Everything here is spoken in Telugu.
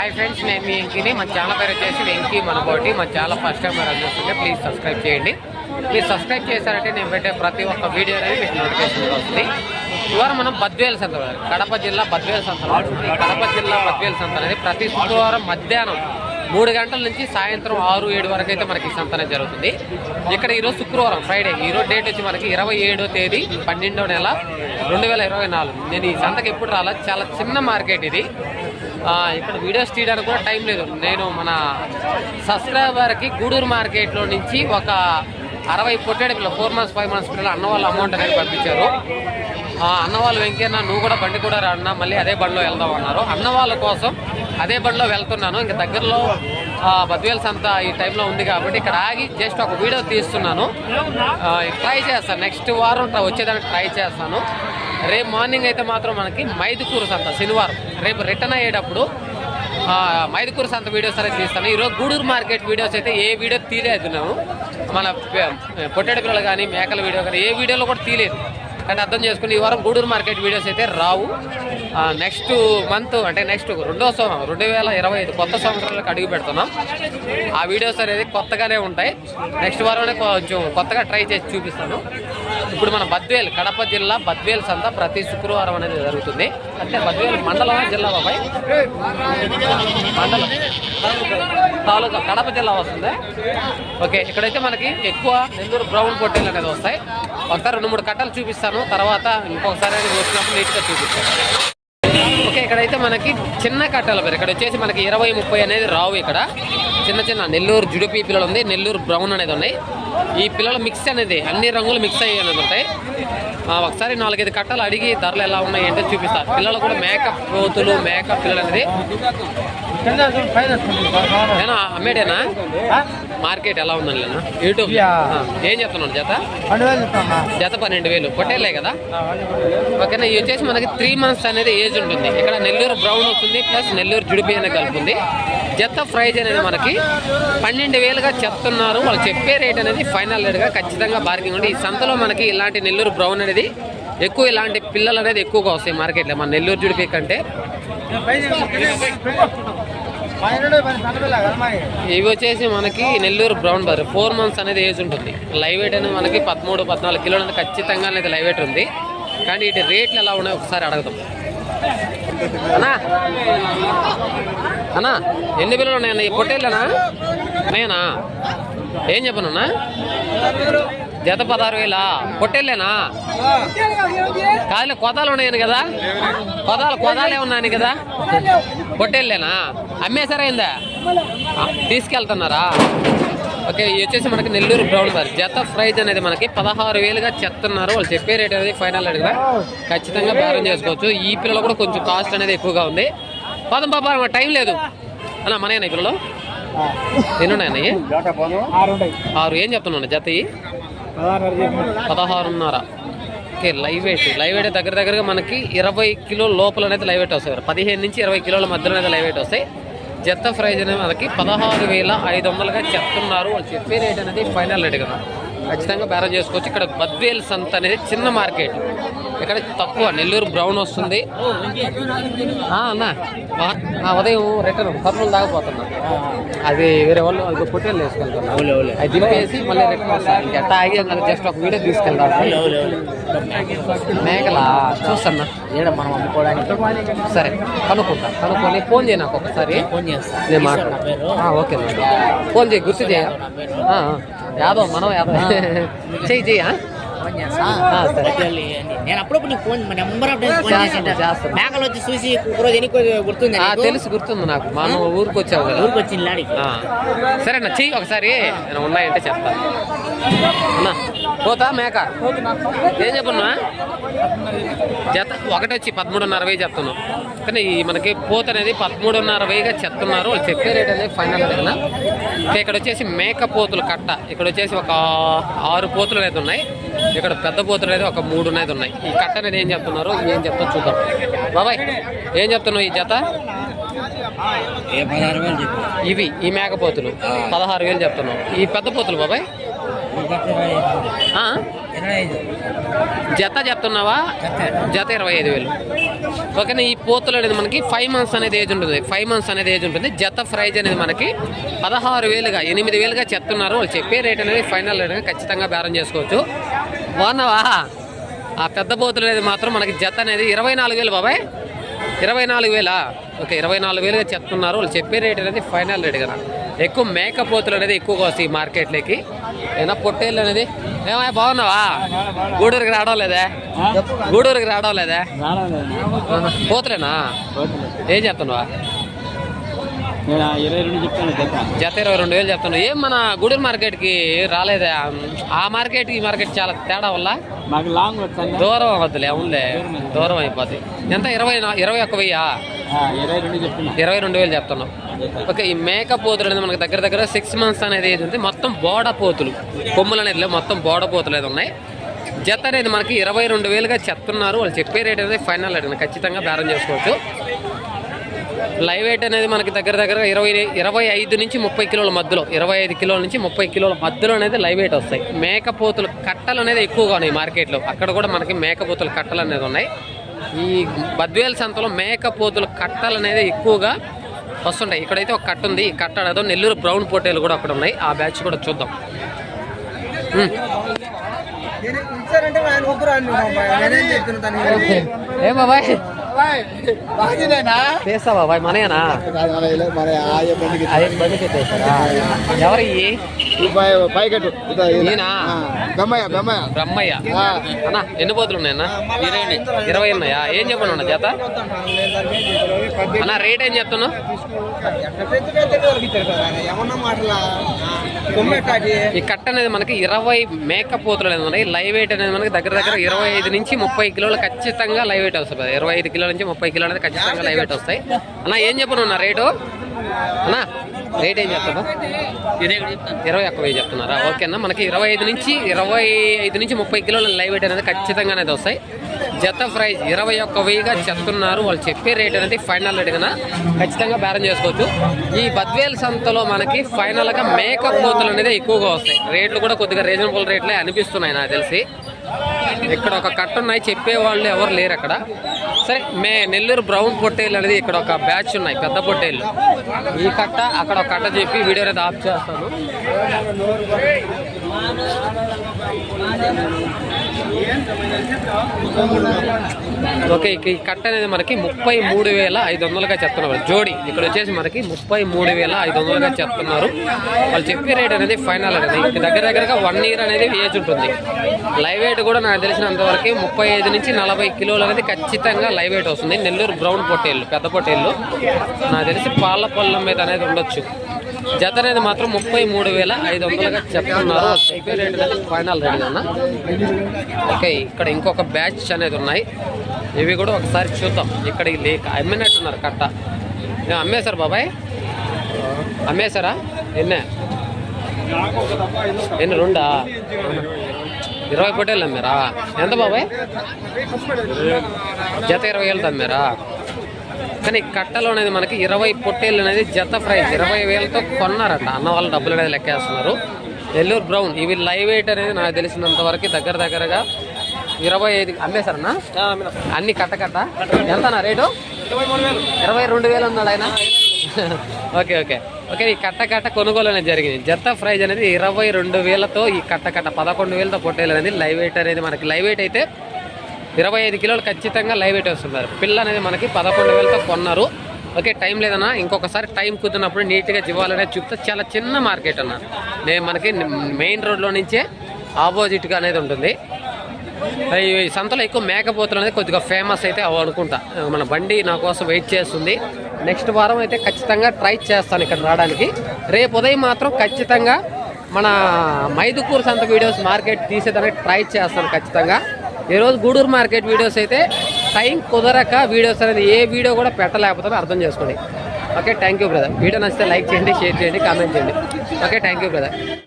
హాయ్ ఫ్రెండ్స్ నేను మీ వెంకీని. మన ఛానల్ పేరు వచ్చేసి వెంకీ మనకోటి. మన ఛానల్ ఫస్ట్ టైం మీరు చూస్తుంటే ప్లీజ్ సబ్స్క్రైబ్ చేయండి. మీరు సబ్స్క్రైబ్ చేశారంటే నేను పెట్టే ప్రతి ఒక్క వీడియో అనేది మీకు నోటిఫికేషన్ వస్తుంది. ఇవాళ మనం బద్వేల్ సంత కడప జిల్లా బద్వేల సంత కడప జిల్లా బద్వేల సంత అనేది ప్రతి శుక్రవారం మధ్యాహ్నం మూడు గంటల నుంచి సాయంత్రం ఆరు ఏడు వరకు అయితే మనకి సంతనం జరుగుతుంది. ఇక్కడ ఈరోజు శుక్రవారం ఫ్రైడే ఈరోజు డేట్ వచ్చి మనకి ఇరవై ఏడో తేదీ పన్నెండో నెల రెండు వేల ఇరవై నాలుగు. నేను ఈ సంతకి ఎప్పుడు రాలా? చాలా చిన్న మార్కెట్ ఇది. ఇక్కడ వీడియోస్ తీయడానికి కూడా టైం లేదు. నేను మన సబ్స్క్రైబర్కి గూడూరు మార్కెట్లో నుంచి ఒక అరవై పొట్టేడు పిల్లలు ఫోర్ మంత్స్ ఫైవ్ మంత్స్ పిల్లలు అన్న వాళ్ళ అమౌంట్ అనేది పంపించారు. అన్న వాళ్ళు వెంకయ్యన్న నువ్వు కూడా బండి కూడా రాన్నా మళ్ళీ అదే బండిలో వెళ్దాం అన్నారు. అన్న వాళ్ళ కోసం అదే బండిలో వెళ్తున్నాను. ఇంకా దగ్గరలో ఆ, బద్వేల్ సంత ఈ టైంలో ఉంది కాబట్టి ఇక్కడ ఆగి జస్ట్ ఒక వీడియో తీస్తున్నాను. ట్రై చేస్తాను. నెక్స్ట్ వారం వచ్చేదానికి ట్రై చేస్తాను. రేపు మార్నింగ్ అయితే మాత్రం మనకి మైదుకూరు సంత శనివారం. రేపు రిటర్న్ అయ్యేటప్పుడు మైదుకూరు సంత వీడియోస్ అనేది తీస్తాను. ఈరోజు గూడూరు మార్కెట్ వీడియోస్ అయితే ఏ వీడియో తీయలేదు నేను మన పొట్టేడు పిల్లలు కానీ మేకల వీడియో కానీ ఏ వీడియోలో కూడా తీయలేదు కానీ అర్థం చేసుకుని ఈ వారం గూడూరు మార్కెట్ వీడియోస్ అయితే రావు. నెక్స్ట్ మంత్ అంటే నెక్స్ట్ రెండో సంవత్సరం రెండు వేల ఇరవై ఐదు కొత్త సంవత్సరాలకు అడుగు పెడుతున్నాం. ఆ వీడియోస్ అనేది కొత్తగానే ఉంటాయి. నెక్స్ట్ వారంలో కొంచెం కొత్తగా ట్రై చేసి చూపిస్తాను. ఇప్పుడు మన బద్వేల్ కడప జిల్లా బద్వేల్ సంత ప్రతి శుక్రవారం అనేది జరుగుతుంది. అంటే బద్వేల్ మండలం జిల్లా బాబాయ్. మండలం తాలూకా కడప జిల్లా వస్తుంది. ఓకే ఇక్కడైతే మనకి ఎక్కువ నెల్లూరు బ్రౌన్ పొట్టేలు అనేది వస్తాయి. ఒకసారి రెండు మూడు కట్టలు చూపిస్తాను. తర్వాత ఇంకొకసారి వచ్చినప్పుడు నీట్గా చూపిస్తాను. ఓకే ఇక్కడైతే మనకి చిన్న కట్టలు పేరు ఇక్కడ వచ్చేసి మనకి ఇరవై ముప్పై అనేది రావు ఇక్కడ. చిన్న చిన్న నెల్లూరు జుడిపి పిల్లలు ఉంది నెల్లూరు బ్రౌన్ అనేది ఉన్నాయి. ఈ పిల్లల మిక్స్ అనేది అన్ని రంగులు మిక్స్ అయ్యి అనేది ఉంటాయి. ఒకసారి నాలుగైదు కట్టలు అడిగి ధరలు ఎలా ఉన్నాయి అంటే చూపిస్తారు పిల్లలు కూడా మేకప్ పోతులు మేకప్ పిల్లలు అనేది. ఏనా అమ్మేడేనా? మార్కెట్ ఎలా లేనా యూట్యూబ్ ఏం చెప్తున్నాను జత? జత పన్నెండు వేలు. పొట్టేలే కదా? ఓకేనా ఇది వచ్చేసి మనకి త్రీ మంత్స్ అనేది ఏజ్ ఉంటుంది. ఇక్కడ నెల్లూరు బ్రౌన్ వస్తుంది ప్లస్ నెల్లూరు జుడిపి అనేది కలుపుతుంది జత ప్రైజ్ అనేది మనకి పన్నెండు వేలుగా చెప్తున్నారు. వాళ్ళు చెప్పే రేట్ అనేది ఫైనల్ రేట్గా ఖచ్చితంగా బార్గింగ్ ఉంది. ఈ సంతలో మనకి ఇలాంటి నెల్లూరు బ్రౌన్ అనేది ఎక్కువ ఇలాంటి పిల్లలు అనేది ఎక్కువగా వస్తాయి మార్కెట్లో మన నెల్లూరు జుడిపి కంటే. ఇవి వచ్చేసి మనకి నెల్లూరు బ్రౌన్ బర్. ఫోర్ మంత్స్ అనేది ఏజ్ ఉంటుంది. లైవ్ వెయిట్ అనేది మనకి పదమూడు పద్నాలుగు కిలోలు అనేది ఖచ్చితంగా అనేది లైవ్ వెయిట్ ఉంది. కానీ వీటి రేట్లు ఎలా ఉన్నాయి ఒకసారి అడగదాం. అన్నా? అన్నా ఎన్ని పిల్లలు ఉన్నాయన్న ఈ పొట్టేళ్ళనా? నేనా ఏం చెప్పనున్నా? జత పదహారు వేల? పొట్టేళ్ళేనా? కాదు కొదాలు ఉన్నాయని కదా? కొదాలు కొదాలే ఉన్నాయని కదా? పొట్టేళ్ళేనా అమ్మేసారా అయిందా ఆ, తీసుకెళ్తున్నారా? ఓకే ఇది వచ్చేసి మనకి నెల్లూరు బ్రౌన్ బార్. జత ప్రైజ్ అనేది మనకి పదహారు వేలుగా చెప్తున్నారు. వాళ్ళు చెప్పే రేట్ అనేది ఫైనల్ రేట్గా ఖచ్చితంగా బేరం చేసుకోవచ్చు. ఈ పిల్లలు కూడా కొంచెం కాస్ట్ అనేది ఎక్కువగా ఉంది. పదం పాప టైం లేదు. అన్న మనయేనా ఈ పిల్లలు? ఎన్ని ఉన్నాయన్న ఇవి? ఆరు ఏం చెప్తున్నాను జత పదహారున్నర. Okay live weight live weight దగ్గర దగ్గరగా మనకి ఇరవై కిలోల లోపల అనేది లైవ్ వెయిట్ వస్తాయి పదిహేను నుంచి ఇరవై కిలోల మధ్యలో అయితే లైవ్ వెయిట్ వస్తాయి. జత్త ప్రైజ్ అనేది మనకి పదహారు వేల ఐదు వందలుగా చెప్తున్నారు. వాళ్ళు చెప్పే రేట్ అనేది ఫైనల్ రేట్ కదా. ఖచ్చితంగా బేరం చేసుకోవచ్చు. ఇక్కడ బద్వేల్ సంత అనేది చిన్న మార్కెట్. ఇక్కడ తక్కువ. నెల్లూరు బ్రౌన్ వస్తుంది. అన్న. ఉదయం రిటర్న్ కర్నూలు దాకపోతున్నా అది వేరే వాళ్ళు అది పొట్టేళ్ళు వేసుకెళ్తాను అది దింపేసి మళ్ళీ రిటర్న్ వస్తాను ఇంకెట్టా ఆగి జస్ట్ ఒక వీడియో తీసుకెళ్తాను మేకలా చూస్తున్నా. ఏడ మనం అమ్ముకోవడానికి? సరే కనుక్కుంటా. కనుక్కొని ఫోన్ చేయి నాకు ఒకసారి. ఫోన్ చేస్తా. నేను మాట్లాడు ఆ, ఓకే ఫోన్ చేయి గుర్తు చేయ. యాదవ్ మనం యాదవ్ చెయ్యి చెయ్యి. నేను అప్పుడప్పుడు నీకు phone number of times phone చేస్తాను, చేసి చేస్తాను. మేకలు వచ్చి చూసి ఒకరోజు ఎన్ని గుర్తుంది తెలుసు గుర్తుంది నాకు. మనం ఊరికి వచ్చావు కదా. ఊరికి వచ్చింది లాడికి. సరే అన్న చెయ్యి ఒకసారి. నేను ఉన్నాయంటే చెప్తా. అన్నా. పోతా మేక? ఏం చెప్పున్నా జత ఒకటి వచ్చి పదమూడున్నర వెయ్యి చెప్తున్నాం కానీ ఈ మనకి పోత అనేది పదమూడున్నర వెయ్యిగా చెప్తున్నారు వాళ్ళు చెప్పే రేట్ అనేది ఫైనల్ కదా. ఇక్కడ వచ్చేసి మేక పోతులు కట్ట. ఇక్కడ వచ్చేసి ఒక ఆరు పోతులు అనేది ఉన్నాయి. ఇక్కడ పెద్ద పోతులు అనేది ఒక మూడు అనేది ఉన్నాయి. ఈ కట్ట అనేది ఏం చెప్తున్నారు ఏం చెప్తా చూద్దాం. బాబాయ్ ఏం చెప్తున్నావు ఈ జత ఇవి ఈ మేకపోతులు పదహారు వేలు చెప్తున్నాం ఈ పెద్ద పోతులు బాబాయ్? జత చెప్తున్నావా జత ఇరవై ఐదు వేలు. ఓకేనా ఈ పోతులు అనేది మనకి ఫైవ్ మంత్స్ అనేది ఏజ్ ఉంటుంది. ఫైవ్ మంత్స్ అనేది ఏజ్ ఉంటుంది. జత ప్రైజ్ అనేది మనకి పదహారు వేలుగా ఎనిమిది వేలుగా చెప్తున్నారు. వాళ్ళు చెప్పే రేట్ అనేది ఫైనల్ రేట్ ఖచ్చితంగా బేరం చేసుకోవచ్చు. బాగున్నావా? ఆ పెద్ద పోతులు అనేది మాత్రం మనకి జత అనేది ఇరవై నాలుగు వేలు బాబాయ్. ఇరవై నాలుగు వేలా? ఓకే ఇరవై నాలుగు వేలుగా చెప్తున్నారు. వాళ్ళు చెప్పే రేట్ అనేది ఫైనల్ రేట్ కదా. ఎక్కువ మేకపోతులు అనేది ఎక్కువగా వస్తాయి ఈ మార్కెట్లోకి. ఏమైనా పొట్టేళ్ళు అనేది? ఏమయ్య బాగున్నావా? గూడూరుకి రావడం లేదా? గూడూరుకి రావడం లేదా. పోతులేనా? ఏం చెప్తున్నావా జత ఇరవై రెండు వేలు చెప్తున్నావు. ఏం మన గూడూరు మార్కెట్కి రాలేదా? ఆ మార్కెట్ ఈ మార్కెట్ చాలా తేడా వల్ల? దూరం అవద్దులే అవునులే. దూరం అయిపోద్ది. ఎంత? ఇరవై ఇరవై ఒక్క వెయ్యా? ఇరవై రెండు వేలు చెప్తున్నాం. ఓకే ఈ మేక పోతులు అనేది మనకి దగ్గర దగ్గర సిక్స్ మంత్స్ అనేది ఏది ఉంది. మొత్తం బోడ పోతులు. కొమ్ములు అనేది మొత్తం బోడ పోతులు అనేది ఉన్నాయి. జత అనేది మనకి ఇరవై రెండు వేలుగా చెప్తున్నారు. వాళ్ళు చెప్పే రేట్ అనేది ఫైనల్ రేట్ అనేది ఖచ్చితంగా బేరం చేసుకోవచ్చు. లైవ్ వెయిట్ అనేది మనకి దగ్గర దగ్గర ఇరవై ఇరవై ఐదు నుంచి ముప్పై కిలోల మధ్యలో ఇరవై ఐదు కిలోల నుంచి ముప్పై కిలోల మధ్యలో అనేది లైవ్ వెయిట్ వస్తాయి. మేకపోతులు కట్టలు అనేది ఎక్కువగా ఉన్నాయి మార్కెట్లో అక్కడ కూడా మనకి మేకపోతులు కట్టలు అనేది ఉన్నాయి. ఈ బద్వేల్ సంతలో మేకపోతుల కట్టలు అనేది ఎక్కువగా వస్తుంటాయి. ఇక్కడైతే ఒక కట్ట ఉంది. ఈ కట్ట నెల్లూరు బ్రౌన్ పోటీలు కూడా అక్కడ ఉన్నాయి. ఆ బ్యాచ్ కూడా చూద్దాం. ఏ బాబాయ్? చేస్తా బాబాయ్ మనయేనా అది బండి పెట్టేశారా ఎవరు ఇయ్యి? పైకట్టు ఈయనా బెమ్మయ్య బెమ్మయ్య బ్రహ్మయ్య అన్న ఎన్ని పోతులు ఉన్నాయన్న ఇరవై ఉన్నాయా. ఏం చెప్పను అన్న చేత అన్న రేట్ ఏం చెప్తున్నావు? ఈ కట్ట అనేది మనకి ఇరవై మేక పోతులు అనేది ఉన్నాయి. లైవ్ వెయిట్ అనేది మనకి దగ్గర దగ్గర ఇరవై ఐదు నుంచి ముప్పై కిలోలు ఖచ్చితంగా లైవ్ వెయిట్ వస్తుంది. ఇరవై ఐదు కిలోల నుంచి ముప్పై కిలోలు అనేది ఖచ్చితంగా లైవ్ వెయిట్ వస్తాయి. అన్న ఏం చెప్పను అన్న రేటు? అన్న రేట్ ఏం చెప్తాను. ఇరవై ఒక్క వెయ్యి చెప్తున్నారా? ఓకేనా? మనకి ఇరవై ఐదు నుంచి ఇరవై ఐదు నుంచి ముప్పై కిలోల లైవ్ వెయిట్ అనేది ఖచ్చితంగా అనేది వస్తాయి. జత ప్రైజ్ ఇరవై ఒక్క వెయ్యిగా చెప్తున్నారు. వాళ్ళు చెప్పే రేట్ అనేది ఫైనల్ రేట్ కన్నా ఖచ్చితంగా బేరం చేసుకోవచ్చు. ఈ బద్వేల్ సంతలో మనకి ఫైనల్గా మేకప్ పోతులు అనేది ఎక్కువగా వస్తాయి. రేట్లు కూడా కొద్దిగా రీజనబుల్ రేట్లే అనిపిస్తున్నాయి నాకు తెలిసి. ఇక్కడ ఒక కట్ట ఉన్నాయి. చెప్పే వాళ్ళు ఎవరు లేరు అక్కడ. సరే మే నెల్లూరు బ్రౌన్ పొట్టేలు అనేది ఇక్కడ ఒక బ్యాచ్ ఉన్నాయి పెద్ద పొట్టేళ్ళు. ఈ కట్ట అక్కడ ఒక కట్ట చెప్పి వీడియో అనేది ఆఫ్ చేస్తాను. ఓకే ఇక ఈ కట్ట అనేది మనకి ముప్పై మూడు వేల ఐదు వందలుగా చెప్తున్నారు. జోడి ఇక్కడ వచ్చేసి మనకి ముప్పై మూడు వేల ఐదు వందలుగా చెప్తున్నారు. వాళ్ళు చెప్పే రేట్ అనేది ఫైనల్ అనేది. దగ్గర దగ్గరగా వన్ ఇయర్ అనేది ఏజ్ ఉంటుంది. లైవ్ వెయిట్ కూడా నాకు తెలిసినంతవరకు ముప్పై ఐదు నుంచి నలభై కిలోలు అనేది ఖచ్చితంగా లైవ్ వెయిట్ వస్తుంది. నెల్లూరు బ్రౌన్ పొట్టేళ్ళు పెద్ద పొట్టేళ్ళు. నాకు తెలిసి పాల పొల్లం మీద అనేది ఉండొచ్చు. జత అనేది మాత్రం ముప్పై మూడు వేల ఐదు వందలుగా చెప్తున్నారు. ఫైనల్ రేట్ అన్న. ఓకే ఇక్కడ ఇంకొక బ్యాచ్ అనేది ఉన్నాయి. ఇవి కూడా ఒకసారి చూద్దాం. ఇక్కడ లేక లేక అమ్మినట్టున్నారు కట్ట అమ్మేశారు బాబాయ్. అమ్మేశారా? ఎన్నే? ఎన్ని రెండా? ఇరవై పొట్టేళ్ళు అమ్మారా? ఎంత బాబాయ్? జత ఇరవై వేలు అమ్మారా? కానీ కట్టలో అనేది మనకి ఇరవై పొట్టేళ్ళు అనేది జత ప్రైస్. ఇరవై వేలతో కొన్నారట. అన్న వాళ్ళు డబ్బులు అనేది లెక్కేస్తున్నారు. నెల్లూరు బ్రౌన్. ఇవి లైవ్ వెయిట్ అనేది నాకు తెలిసినంత వరకు దగ్గర దగ్గరగా ఇరవై ఐదు అమ్మేశారన్నా? అన్ని కట్ట కట్ట? ఎంతనా రేటు? ఇరవై రెండు వేలు ఉన్నాడు ఆయన. Okay okay. ఓకే ఈ కట్ట కట్ట కొనుగోలు అనేది జరిగింది. జత ప్రైజ్ అనేది ఇరవై రెండు వేలతో ఈ కట్ట కట్ట పదకొండు వేలతో పొట్టేలు అనేది లైవ్ వెయిట్ అనేది మనకి లైవ్ వెయిట్ అయితే ఇరవై ఐదు కిలోలు ఖచ్చితంగా లైవ్ వెయిట్ వస్తున్నారు. పిల్ల అనేది మనకి పదకొండు వేలతో కొన్నారు. ఓకే టైం లేదన్నా ఇంకొకసారి టైం కుదిరినప్పుడు నీట్గా జీవాలనేది చూపితే చాలా చిన్న మార్కెట్ అన్న. నేను మనకి మెయిన్ రోడ్లో నుంచే ఆపోజిట్గా అనేది ఉంటుంది. ఈ సంతలో ఎక్కువ మేకపోతులు అనేది కొద్దిగా ఫేమస్ అయితే అవి అనుకుంటా. మన బండి నా కోసం వెయిట్ చేస్తుంది. నెక్స్ట్ వారం అయితే ఖచ్చితంగా ట్రై చేస్తాను ఇక్కడ రావడానికి. రేపు ఉదయం మాత్రం ఖచ్చితంగా మన మైదుకూరు సంత వీడియోస్ మార్కెట్ తీసేదానికి ట్రై చేస్తాను ఖచ్చితంగా. ఈరోజు గూడూరు మార్కెట్ వీడియోస్ అయితే టైం కుదరక వీడియోస్ అనేది ఏ వీడియో కూడా పెట్టలేకపోతే అర్థం చేసుకోండి. Okay thank you brother video నచ్చితే లైక్ చేయండి షేర్ చేయండి కామెంట్ చేయండి. Okay thank you brother